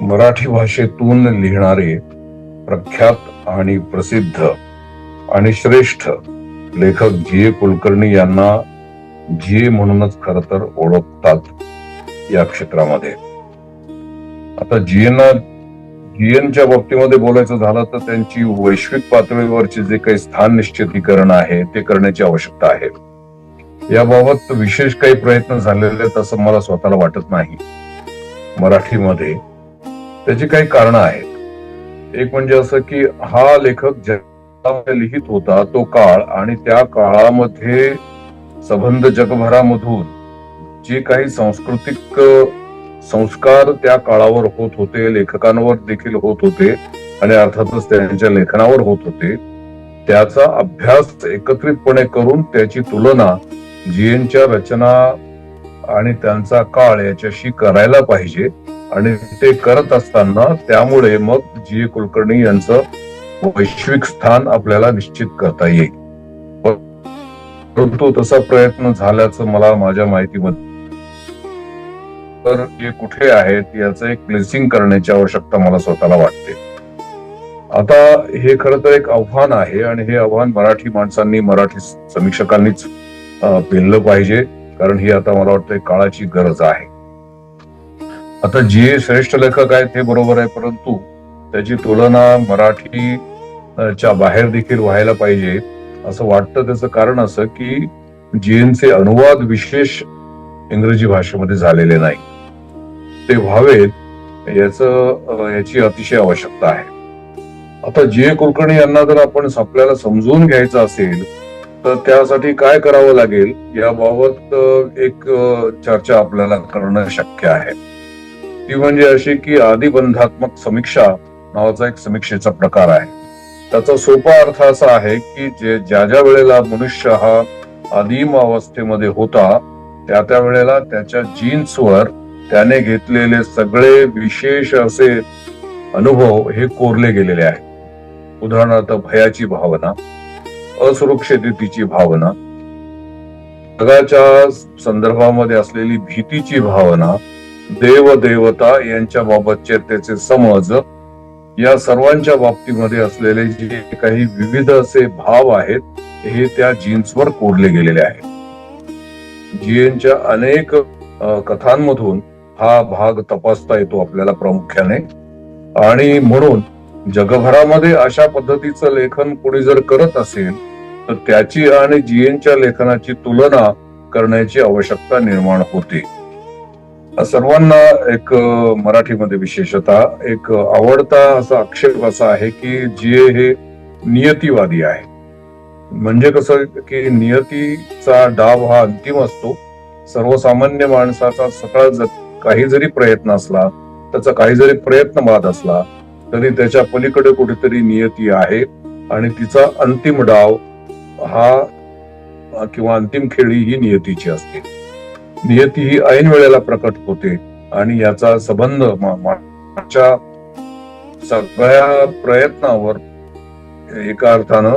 मराठी भाषेतून लिहिणारे प्रख्यात आणि प्रसिद्ध आणि श्रेष्ठ लेखक जी ए कुलकर्णी यांना जी ए म्हणूनच खर तर ओळखतात या क्षेत्रामध्ये. आता जीएन जीएनच्या बाबतीमध्ये बोलायचं झालं तर त्यांची वैश्विक पातळीवरचे जे काही स्थान निश्चितीकरण आहे ते करण्याची आवश्यकता आहे. याबाबत विशेष काही प्रयत्न झालेले आहेत असं मला स्वतःला वाटत नाही. मराठीमध्ये त्याची काही कारण आहेत. एक म्हणजे असं की हा लेखक ज्या लिहित होता तो काळ आणि त्या काळामध्ये संबंध जगभरामधून जे काही सांस्कृतिक संस्कार त्या काळावर होत होते लेखकांवर देखील होत होते आणि अर्थातच त्यांच्या लेखनावर होत होते त्याचा अभ्यास एकत्रितपणे करून त्याची तुलना जीएनच्या रचना आणि त्यांचा काळ याच्याशी करायला पाहिजे. आणि ते करत असताना त्यामुळे मग जी ए कुलकर्णी यांचं वैश्विक स्थान आपल्याला निश्चित करता येईल. परंतु तसा प्रयत्न झाल्याचं मला माझ्या माहितीमध्ये तर जे कुठे आहेत याचं एक प्लेसिंग करण्याची आवश्यकता मला स्वतःला वाटते. आता हे खरं तर एक आव्हान आहे आणि हे आव्हान मराठी माणसांनी मराठी समीक्षकांनीच पेललं पाहिजे. कारण ही आता मला वाटतं काळाची गरज आहे. आता जे श्रेष्ठ लेखक आहेत ते बरोबर आहे परंतु त्याची तुलना मराठी च्या बाहेर देखील व्हायला पाहिजे असं वाटतं. त्याचं कारण असं की जीएनचे अनुवाद विशेष इंग्रजी भाषेमध्ये झालेले नाही. ते व्हावेत याच याची अतिशय आवश्यकता आहे. आता जी ए कुलकर्णी यांना जर आपण आपल्याला समजून घ्यायचं असेल तर त्यासाठी काय करावं लागेल? याबाबत एक चर्चा आपल्याला करणं शक्य आहे. ती म्हणजे अशी की आदिबंधात्मक समीक्षा नावाचा एक समीक्षेचा प्रकार आहे. त्याचा सोपा अर्थ असा आहे की जे ज्या ज्या वेळेला मनुष्य हा आदिम अवस्थेमध्ये होता त्या त्या वेळेला त्याच्या जीन्सवर त्याने घेतलेले सगळे विशेष असे अनुभव हे कोरले गेलेले आहेत. उदाहरणार्थ भयाची भावना असुरक्षिततेची भावना जगाच्या संदर्भामध्ये असलेली भीतीची भावना देव देवता यांच्या बाबतचे त्याचे समज या सर्वांच्या बाबतीमध्ये असलेले जे काही विविध असे भाव आहेत हे त्या जीन्सवर कोरले गेलेले आहेत. जीएनच्या अनेक कथांमधून हा भाग तपासता येतो आपल्याला प्रामुख्याने. आणि म्हणून जगभरामध्ये अशा पद्धतीचं लेखन कोणी जर करत असेल तर त्याची आणि जीएनच्या लेखनाची तुलना करण्याची आवश्यकता निर्माण होते. सर्वांना एक मराठीमध्ये विशेषतः एक आवडता असा आक्षेप असा आहे की जीए हे नियतीवादी आहे. म्हणजे कसं की नियतीचा डाव हा अंतिम असतो. सर्वसामान्य माणसाचा सकाळ काही जरी प्रयत्न असला त्याचा काही जरी प्रयत्न बाद असला तरी त्याच्या पलीकडे कुठेतरी नियती आहे आणि तिचा अंतिम डाव हा किंवा अंतिम खेळी ही नियतीची असते. नियती ही ऐन वेळेला प्रकट होते आणि याचा संबंध मागच्या सगळ्या प्रयत्नावर एका अर्थानं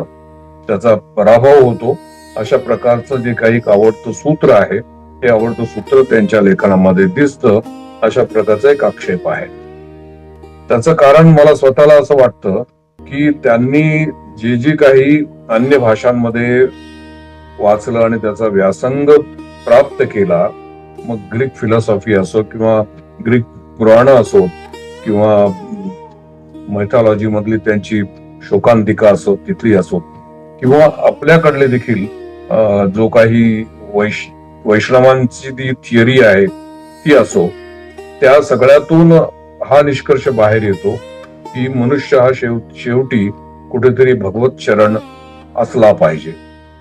त्याचा पराभव होतो. अशा प्रकारचं जे काही आवडतं सूत्र आहे हे आवडतं सूत्र त्यांच्या लेखनामध्ये दिसतं. अशा प्रकारचा एक आक्षेप आहे. त्याचं कारण मला स्वतःला असं वाटतं की त्यांनी जे जे काही अन्य भाषांमध्ये वाचलं आणि त्याचा व्यासंग प्राप्त केला मग ग्रीक फिलॉसॉफी असो किंवा ग्रीक पुराण असो किंवा मैथॉलॉजी मधली त्यांची शोकांतिका असो तिथली असो किंवा आपल्याकडले देखील जो काही वैश वैष्णवांची जी थिअरी आहे ती असो त्या सगळ्यातून हा निष्कर्ष बाहेर येतो की मनुष्य हा शेव शेवटी कुठेतरी भगवत शरण असला पाहिजे.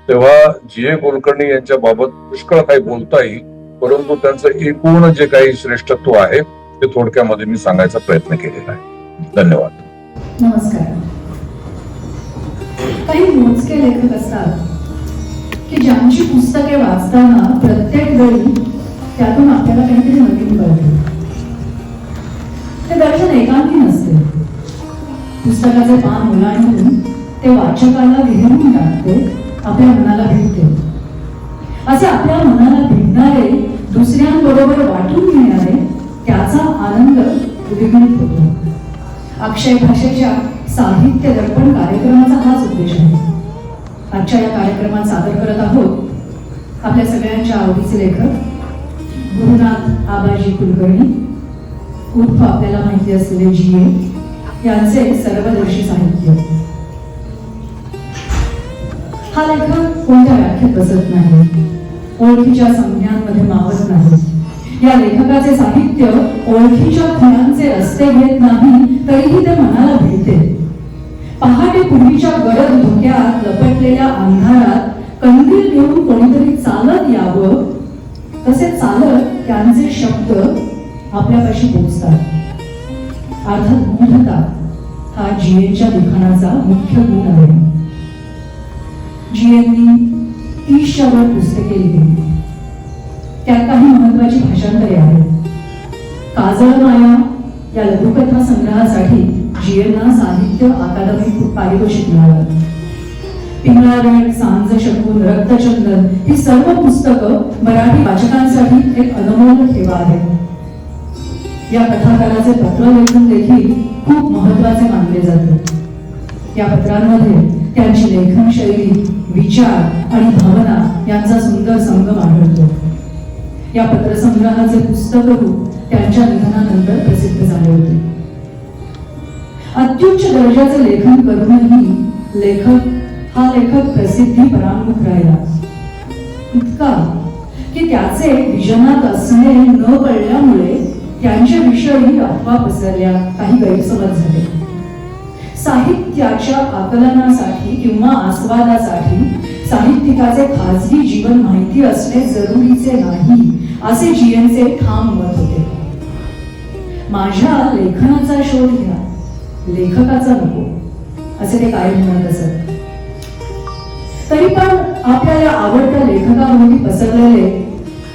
तेव्हा जी ए कुलकर्णी यांच्या बाबत पुष्कळ काही बोलता येईल परंतु त्यांचं एकूण जे काही श्रेष्ठत्व आहे ते थोडक्यामध्ये मी सांगायचा प्रयत्न केलेला आहे. धन्यवाद. नमस्कार. काही मोजके लेखक असतात की ज्यांची पुस्तके वाचताना प्रत्येक वेळी त्यातून आपल्याला काहीतरी नवीन कळते. ते दर्शन एकांकी नसते. पुस्तकाचे पान ओलांडून ते वाचकाला विहरून टाकते आपल्या मनाला भेटते. असे आपल्या मनाला भेटणारे दुसऱ्यांबरोबर वाटून घेणारे त्याचा आनंद उद्विग्नित होतो. अक्षय भाषेच्या साहित्य दर्पण कार्यक्रमाचा हाच उद्देश आहे. आजच्या या कार्यक्रमात सादर करत आहोत आपल्या सगळ्यांच्या आवडीचे लेखक गुरुनाथ आबाजी कुलकर्णी उर्फ आपल्याला माहिती असलेले जी ए यांचे सर्वदर्शी साहित्य. हा लेखक कोणत्या व्याख्येत बसत नाही? ओळखीच्या संज्ञांमध्ये मावत नाही. या लेखकाचे साहित्य ओळखीच्या खुणांचे रस्ते घेत नाही तरीही ते मनाला भेटते. पहाटे पूर्वीच्या गडद धोक्यात लपटलेल्या अंधारात कंदील घेऊन कोणीतरी चालत यावं. तसे चालत त्यांचे शब्द आपल्यापाशी पोचतात. अर्थात गूढता हा जीएनच्या लिखाणाचा मुख्य गुण आहे. जीएननी तीसच्या पुस्तके लिहिली. त्यात काही महत्वाची भाषांतरे आहेत. काजळ माया या लघुकथा संग्रहासाठी जीएनना साहित्य अकादमी पारितोषिक मिळालं. पिंगळागण सांज शकून रक्तचंदन ही सर्व पुस्तकं मराठी वाचकांसाठी एक अनमोल ठेवा आहे या कथाकाराचे पत्र लेखन देखील खूप महत्त्वाचे मानले जाते. या पत्रांमध्ये त्यांची लेखन शैली विचार आणि भावना यांचा सुंदर संगम आढळतो या पत्रसंग्रहाचे पुस्तक रूप त्यांच्या निधनानंतर प्रसिद्ध झाले होते. अत्युच्च दर्जाचे लेखन करूनही लेखक हा लेखक प्रसिद्धी परामुख राहिला. इतका की त्याचे विजनात असणे न कळल्यामुळे त्यांच्याविषयी अफवा पसरल्या काही गैरसमज झाले. साहित्याच्या आकलनासाठी किंवा आस्वादासाठी साहित्यिकाचे खाजगी जीवन माहिती असणे जरुरीचे नाही असे जीएनचे ठाम मत होते. माझ्या लेखनाचा शोध घ्या. लेखकाचा नको. असे ते कायम म्हणत असत तरी पण आपल्याला आवडत्या लेखकाभोवती पसरलेले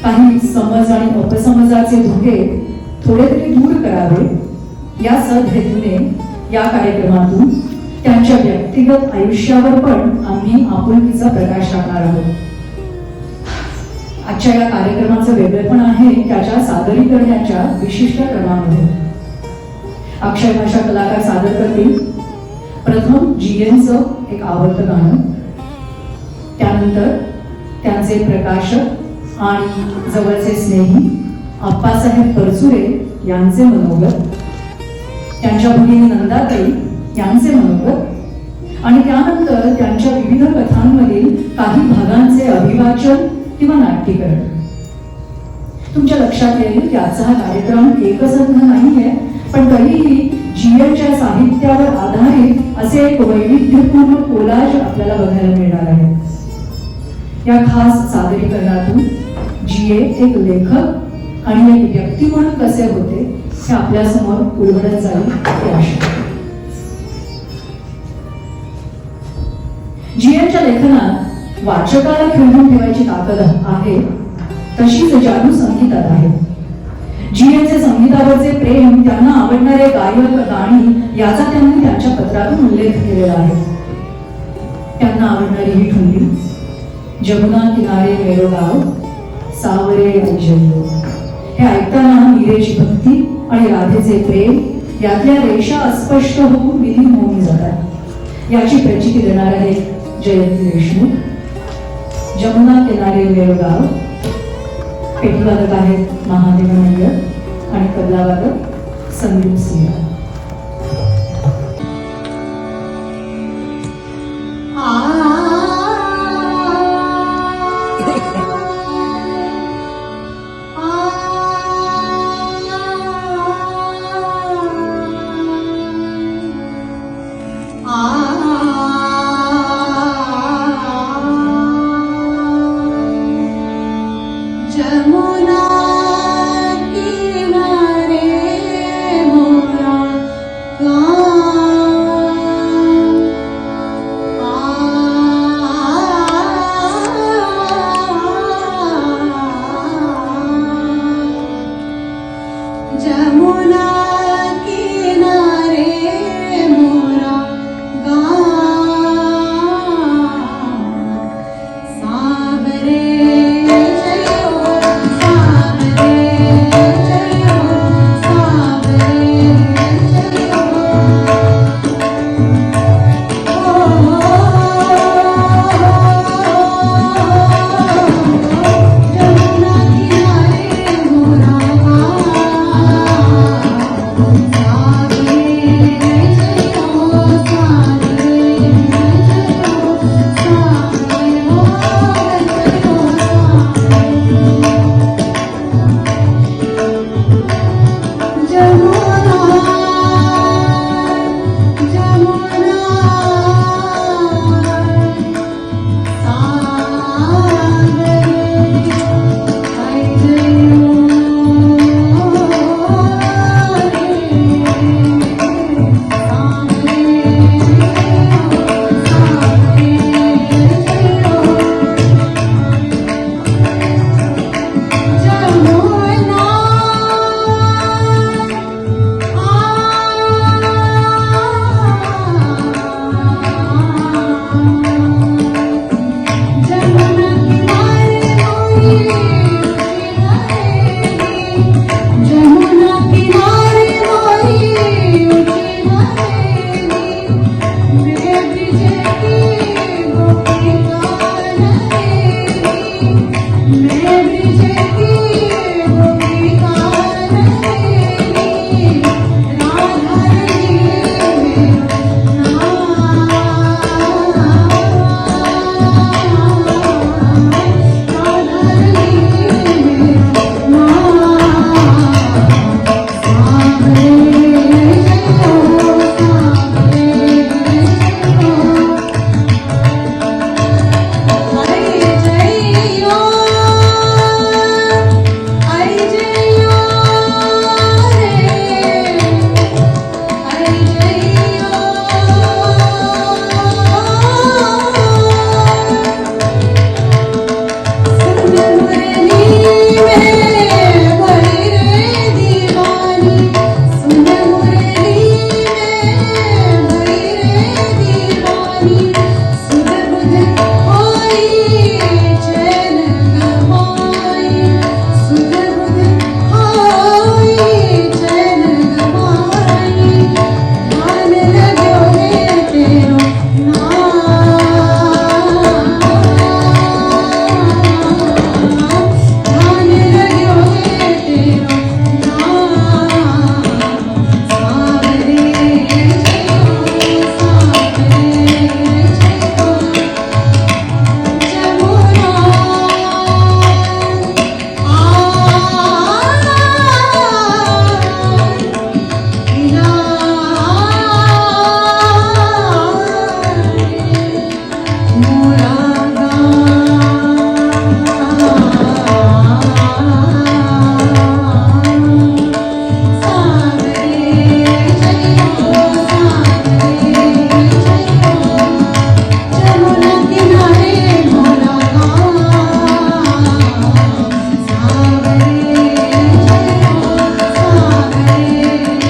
काही समज आणि अपसमजाचे धोके थोडे तरी दूर करावे. या सदहेतूने या कार्यक्रमातून त्यांच्या व्यक्तिगत आयुष्यावर पण आम्ही आपुलकीचा प्रकाश टाकणार आहोत. आजच्या या कार्यक्रमाचं वेगळेपण आहे त्याच्या सादरीकरणाच्या विशिष्ट क्रमामध्ये. अक्षय भाषा कलाकार सादर करतील. प्रथम जीएनचं एक आवडतं गाणं. त्यानंतर त्यांचे प्रकाशक आणि जवळचे स्नेही आप्पासाहेब परचुरे यांचे मनोगत. त्यांच्या भगिनी नंदाताई यांचे मनोगत आणि त्यानंतर त्यांच्या विविध कथांमधील काही भागांचे अभिवाचन किंवा नाट्यीकरण. तुमच्या लक्षात येईल की आजचा हा कार्यक्रम एकसंध नाहीये पण तरीही जीएच्या साहित्यावर आधारित असे एक वैविध्यपूर्ण कोलाज आपल्याला बघायला मिळणार आहे. या खास सादरीकरणातून जीए एक लेखक आणि एक व्यक्ती म्हणून कसे होते हे आपल्यासमोर उलगडत जाईल ही आशा. जीएनच्या लेखनात वाचकाला खिळवून ठेवायची ताकद आहे तशीच जादू संगीतात आहे. जीएनचे संगीतावरचे प्रेम त्यांना आवडणारे गायक गाणी याचा त्यांनी त्यांच्या पत्रातून उल्लेख केलेला आहे. त्यांना आवडणारी ही ठुंडी जमुना किनारे मेरो गाव सावरे अंजल्यो हे ऐकताना मीरेची भक्ती आणि राधेचे प्रेम यातल्या रेषा अस्पष्ट होऊन विलीन होऊन जातात. याची प्रचिती देणार आहे जयंती देशमुख. जमुना किनारे वेळगाव पेटवादक आहेत महादेव मंडळ आणि कबलावादक संदीप सिंह. Ah